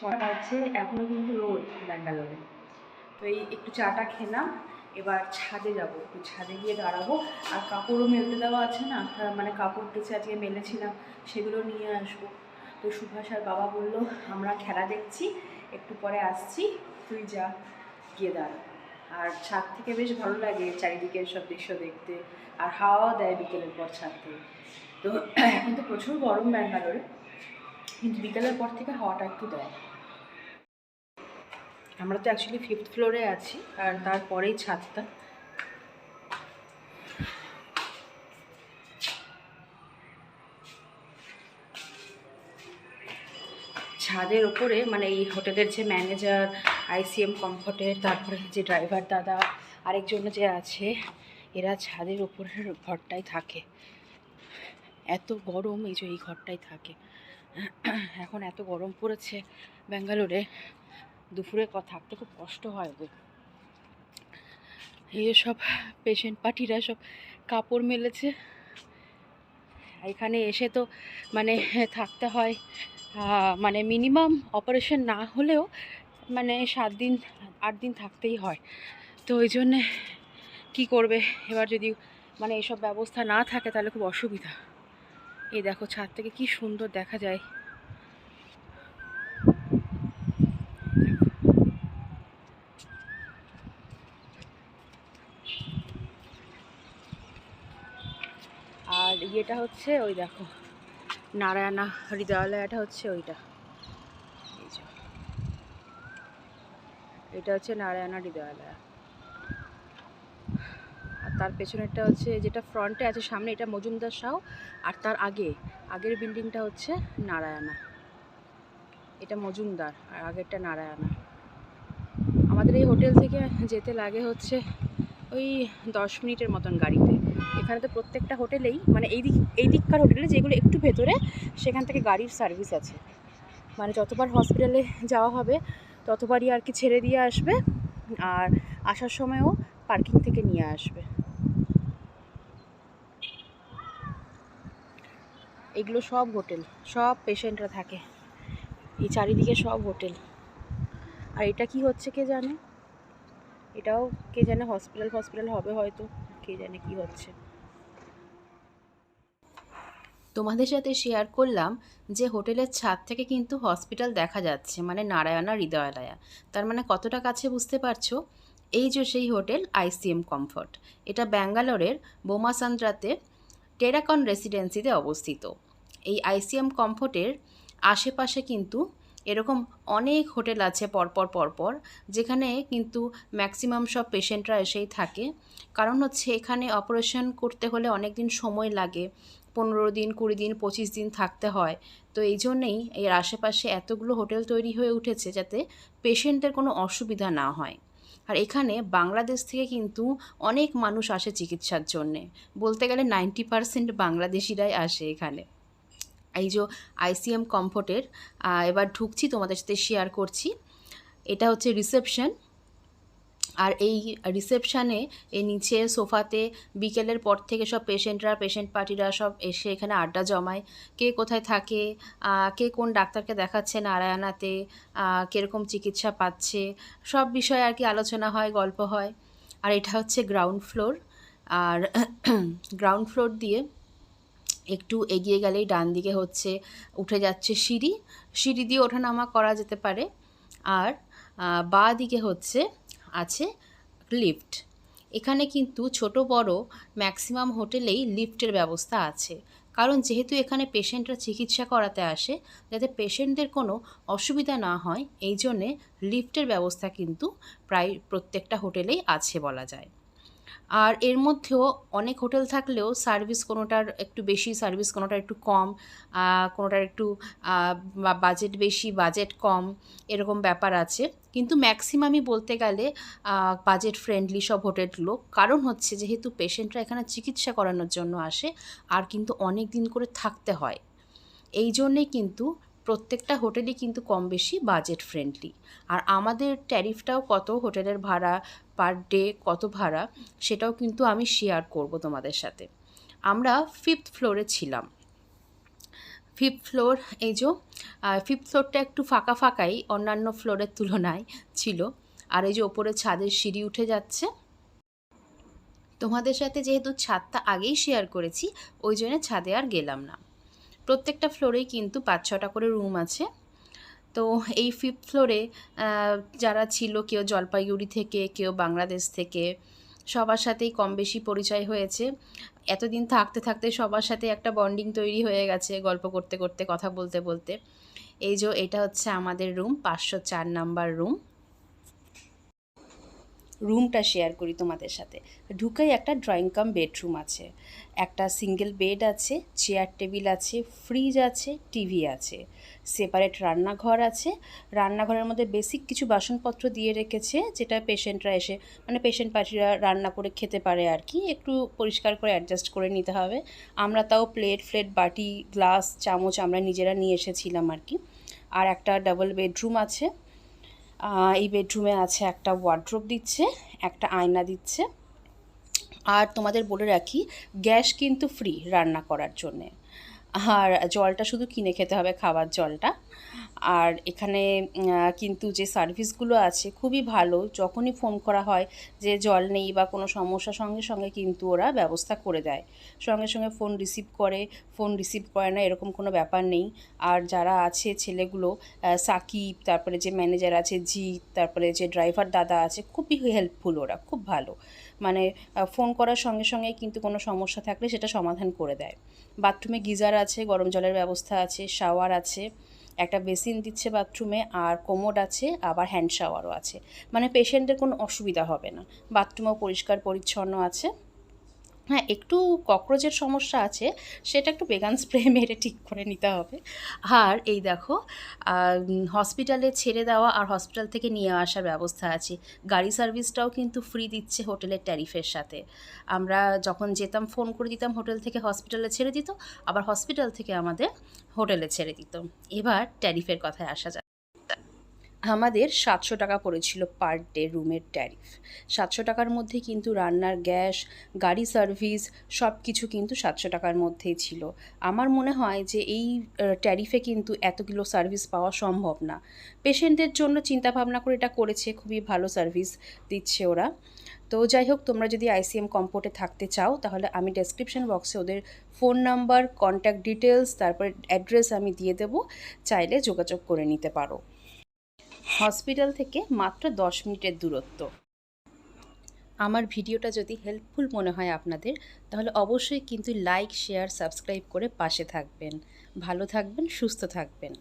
ছটা হচ্ছে এখনও কিন্তু রোদ ব্যাঙ্গালোরে। তো এই একটু চাটা খেলাম, এবার ছাদে যাব, একটু ছাদে গিয়ে দাঁড়াবো। আর কাপড়ও মেলতে দেওয়া আছে না মানে কাপড় কিছু আজকে মেলেছিলাম, সেগুলো নিয়ে আসব। তো সুভাষ আর বাবা বলল, আমরা খেলা দেখছি, একটু পরে আসছি, তুই যা, গিয়ে দাঁড়া। আর ছাদ থেকে বেশ ভালো লাগে চারিদিকের সব দৃশ্য দেখতে, আর হাওয়াও দেয় বিকেলের পর ছাদ থেকে। তো এখন তো প্রচুর গরম ব্যাঙ্গালোরে, কিন্তু বিকেলের পর থেকে হাওয়াটা একটু দেয়। আমরা তো অ্যাকচুয়ালি ফিফথ ফ্লোরে আছি, আর তারপরেই ছাদটা। ছাদের ওপরে মানে এই হোটেলের যে ম্যানেজার আইসিএম কমফর্টের, তারপরে যে ড্রাইভার দাদা, আরেকজন যে আছে, এরা ছাদের ওপরের ঘরটাই থাকে। এত গরম, এই যে এই ঘরটাই থাকে। এখন এত গরম পড়েছে ব্যাঙ্গালোরে। দুপুরে থাকতে খুব কষ্ট হয় ওদের সব পেশেন্ট পার্টিরা সব কাপড় মেলেছে। এখানে এসে তো মানে থাকতে হয় মানে মিনিমাম অপারেশন না হলেও মানে সাত দিন, আট দিন থাকতেই হয়। তো ওই জন্যে কী করবে? এবার যদি মানে এসব ব্যবস্থা না থাকে তাহলে খুব অসুবিধা। এই দেখো ছাদ থেকে কি সুন্দর দেখা যায় আর ইয়েটা হচ্ছে ওই দেখো, নারায়ণা হৃদয়ালয়টা হচ্ছে ওইটা। এটা হচ্ছে নারায়ণা হৃদয়ালয়। আর তার পেছনেরটা হচ্ছে যেটা ফ্রন্টে আছে, সামনে এটা মজুমদার সাউ আর তার আগে, আগের বিল্ডিংটা হচ্ছে নারায়ণা। এটা মজুমদার, আর আগেরটা নারায়ণা। আমাদের এই হোটেল থেকে যেতে লাগে হচ্ছে ওই দশ মিনিটের মতন গাড়িতে। এখানে তো প্রত্যেকটা হোটেলেই মানে এই দিক, এই দিককার হোটেলে যেগুলো একটু ভেতরে, সেখান থেকে গাড়ির সার্ভিস আছে। মানে যতবার হসপিটালে যাওয়া হবে, ততবারই আর কি ছেড়ে দিয়ে আসবে, আর আসার সময়ও পার্কিং থেকে নিয়ে আসবে। এগুলো সব হোটেল, সব পেশেন্টরা থাকে। এই চারিদিকে সব হোটেল। আর এটা কি হচ্ছে কে জানে? এটাও কে জানে হসপিটাল হসপিটাল হবে হয়তো, কে জানে কি হচ্ছে। তোমাদের সাথে শেয়ার করলাম যে হোটেলের ছাদ থেকে কিন্তু হসপিটাল দেখা যাচ্ছে মানে নারায়ণা হৃদয়ালয়া। তার মানে কতটা কাছে বুঝতে পারছ? এই যে সেই হোটেল আইসিএম কমফর্ট। এটা ব্যাঙ্গালোরের বোমাসান্দ্রাতে টেরাকন রেসিডেন্সিতে অবস্থিত। এই আইসিএম কমফোর্টের আশেপাশে কিন্তু এরকম অনেক হোটেল আছে পরপর পরপর, যেখানে কিন্তু ম্যাক্সিমাম সব পেশেন্টরা এসেই থাকে। কারণ হচ্ছে এখানে অপারেশন করতে হলে অনেক দিন সময় লাগে। পনেরো দিন, কুড়ি দিন, পঁচিশ দিন থাকতে হয়। তো এই জন্যেই এর আশেপাশে এতগুলো হোটেল তৈরি হয়ে উঠেছে যাতে পেশেন্টদের কোনো অসুবিধা না হয়। আর এখানে বাংলাদেশ থেকে কিন্তু অনেক মানুষ আসে চিকিৎসার জন্যে। বলতে গেলে নাইনটি পারসেন্ট বাংলাদেশিরাই আসে এখানে। এই যে আইসিএম কমফোর্টের এবার ঢুকছি তোমাদের সাথে শেয়ার করছি। এটা হচ্ছে রিসেপশন আর এই রিসেপশানে এই নিচে সোফাতে বিকেলের পর থেকে সব পেশেন্টরা পেশেন্ট পার্টিরা সব এসে এখানে আড্ডা জমায়। কে কোথায় থাকে কে কোন ডাক্তারকে দেখাচ্ছে নারায়ণাতে কীরকম চিকিৎসা পাচ্ছে, সব বিষয়ে আর কি আলোচনা হয়, গল্প হয়। আর এটা হচ্ছে গ্রাউন্ড ফ্লোর আর গ্রাউন্ড ফ্লোর দিয়ে একটু এগিয়ে গেলেই ডান দিকে হচ্ছে, উঠে যাচ্ছে সিঁড়ি। সিঁড়ি দিয়ে ওঠানামা করা যেতে পারে। আর বাঁ দিকে হচ্ছে আছে লিফট। এখানে কিন্তু ছোট, বড়, ম্যাক্সিমাম হোটেলেই লিফটের ব্যবস্থা আছে। কারণ যেহেতু এখানে পেশেন্টরা চিকিৎসা করাতে আসে, যাতে পেশেন্টদের কোনো অসুবিধা না হয়, এই জন্যে লিফটের ব্যবস্থা কিন্তু প্রায় প্রত্যেকটা হোটেলেই আছে বলা যায়। আর এর মধ্যেও অনেক হোটেল থাকলেও সার্ভিস কোনোটার একটু বেশি, সার্ভিস কোনোটার একটু কম কোনোটার একটু বাজেট বেশি, বাজেট কম এরকম ব্যাপার আছে। কিন্তু ম্যাক্সিমামই বলতে গেলে বাজেট ফ্রেন্ডলি সব হোটেলগুলো কারণ হচ্ছে যেহেতু পেশেন্টরা এখানে চিকিৎসা করানোর জন্য আসে, আর কিন্তু অনেক দিন করে থাকতে হয়। এই জন্যেই কিন্তু প্রত্যেকটা হোটেলই কিন্তু কম বেশি বাজেট ফ্রেন্ডলি। আর আমাদের ট্যারিফটাও কত? হোটেলের ভাড়া পার ডে কত ভাড়া, সেটাও কিন্তু আমি শেয়ার করব তোমাদের সাথে। আমরা ফিফথ ফ্লোরে ছিলাম। ফিফথ ফ্লোর এই যে ফিফথ ফ্লোরটা একটু ফাঁকা ফাঁকাই, অন্যান্য ফ্লোরের তুলনায় ছিল। আর এই যে ওপরে ছাদের সিঁড়ি উঠে যাচ্ছে। তোমাদের সাথে যেহেতু ছাদটা আগেই শেয়ার করেছি, ওই জন্য ছাদে আর গেলাম না। প্রত্যেকটা ফ্লোরেই কিন্তু পাঁচ ছটা করে রুম আছে। তো এই ফিফথ ফ্লোরে যারা ছিল কেউ জলপাইগুড়ি থেকে, কেউ বাংলাদেশ থেকে, সবার সাথেই কম বেশি পরিচয় হয়েছে। এতদিন থাকতে থাকতে সবার সাথে একটা বন্ডিং তৈরি হয়ে গেছে গল্প করতে করতে, কথা বলতে বলতে। এই যে, এটা হচ্ছে আমাদের রুম পাঁচশো চার নাম্বার রুম রুমটা শেয়ার করি তোমাদের সাথে। ঢুকেই একটা ড্রয়িং কাম বেডরুম আছে। একটা সিঙ্গেল বেড আছে চেয়ার টেবিল আছে ফ্রিজ আছে টিভি আছে। সেপারেট রান্নাঘর আছে। রান্নাঘরের মধ্যে বেসিক কিছু বাসনপত্র দিয়ে রেখেছে, যেটা পেশেন্টরা এসে মানে পেশেন্ট পার্টিরা রান্না করে খেতে পারে আর কি। একটু পরিষ্কার করে অ্যাডজাস্ট করে নিতে হবে। আমরা তাও প্লেট ফ্লেট বাটি গ্লাস চামচ আমরা নিজেরা নিয়ে এসেছিলাম আর কি। আর একটা ডাবল বেডরুম আছে। এই বেডরুমে আছে একটা ওয়ার্ড্রোপ দিচ্ছে, একটা আয়না দিচ্ছে। আর তোমাদের বলে রাখি, গ্যাস কিন্তু ফ্রি রান্না করার জন্যে। আর জলটা শুধু কিনে খেতে হবে, খাবার জলটা। আর এখানে কিন্তু যে সার্ভিসগুলো আছে খুবই ভালো। যখনই ফোন করা হয় যে জল নেই বা কোনো সমস্যা, সঙ্গে সঙ্গে কিন্তু ওরা ব্যবস্থা করে দেয়। সঙ্গে সঙ্গে ফোন রিসিভ করে, ফোন রিসিভ করে না, এরকম কোনো ব্যাপার নেই। আর যারা আছে ছেলেগুলো সাকিব, তারপরে যে ম্যানেজার আছে জিৎ, তারপরে যে ড্রাইভার দাদা আছে, খুবই হেল্পফুল ওরা, খুব ভালো। মানে ফোন করার সঙ্গে সঙ্গে কিন্তু কোনো সমস্যা থাকলে সেটা সমাধান করে দেয়। বাথরুমে গিজার আছে, গরম জলের ব্যবস্থা আছে শাওয়ার আছে। একটা বেসিন দিচ্ছে বাথরুমে, আর কোমোড আছে, আবার হ্যান্ড শাওয়ারও আছে। মানে পেশেন্টের কোনো অসুবিধা হবে না। বাথরুমও পরিষ্কার পরিচ্ছন্ন আছে। হ্যাঁ একটু ককরোচের সমস্যা আছে, সেটা একটু বেগান স্প্রে মেরে ঠিক করে নিতে হবে। আর এই দেখো হসপিটালে ছেড়ে দেওয়া আর হসপিটাল থেকে নিয়ে আসার ব্যবস্থা আছে। গাড়ি সার্ভিসটাও কিন্তু ফ্রি দিচ্ছে হোটেলের ট্যারিফের সাথে। আমরা যখন যেতাম ফোন করে দিতাম হোটেল থেকে হসপিটালে ছেড়ে দিত, আবার হসপিটাল থেকে আমাদের হোটেলে ছেড়ে দিত। এবার ট্যারিফের কথায় আসা যায় আমাদের সাতশো টাকা পড়েছিল পার ডে রুমের ট্যারিফ। সাতশো টাকার মধ্যে কিন্তু রান্নার গ্যাস, গাড়ি সার্ভিস সব কিছু কিন্তু সাতশো টাকার মধ্যেই ছিল। আমার মনে হয় যে এই ট্যারিফে কিন্তু এতগুলো সার্ভিস পাওয়া সম্ভব না। পেশেন্টদের জন্য চিন্তাভাবনা করে এটা করেছে, খুবই ভালো সার্ভিস দিচ্ছে ওরা। তো যাই হোক, তোমরা যদি আইসিএম কম্পোর্টে থাকতে চাও, তাহলে আমি ডেসক্রিপশন বক্সে ওদের ফোন নাম্বার, কন্ট্যাক্ট ডিটেলস তারপরে অ্যাড্রেস আমি দিয়ে দেবো। চাইলে যোগাযোগ করে নিতে পারো। হসপিটাল থেকে মাত্র দশ মিনিটের দূরত্ব। আমার ভিডিওটা যদি হেল্পফুল মনে হয় আপনাদের, তাহলে অবশ্যই কিন্তু লাইক শেয়ার সাবস্ক্রাইব করে পাশে থাকবেন। ভালো থাকবেন, সুস্থ থাকবেন।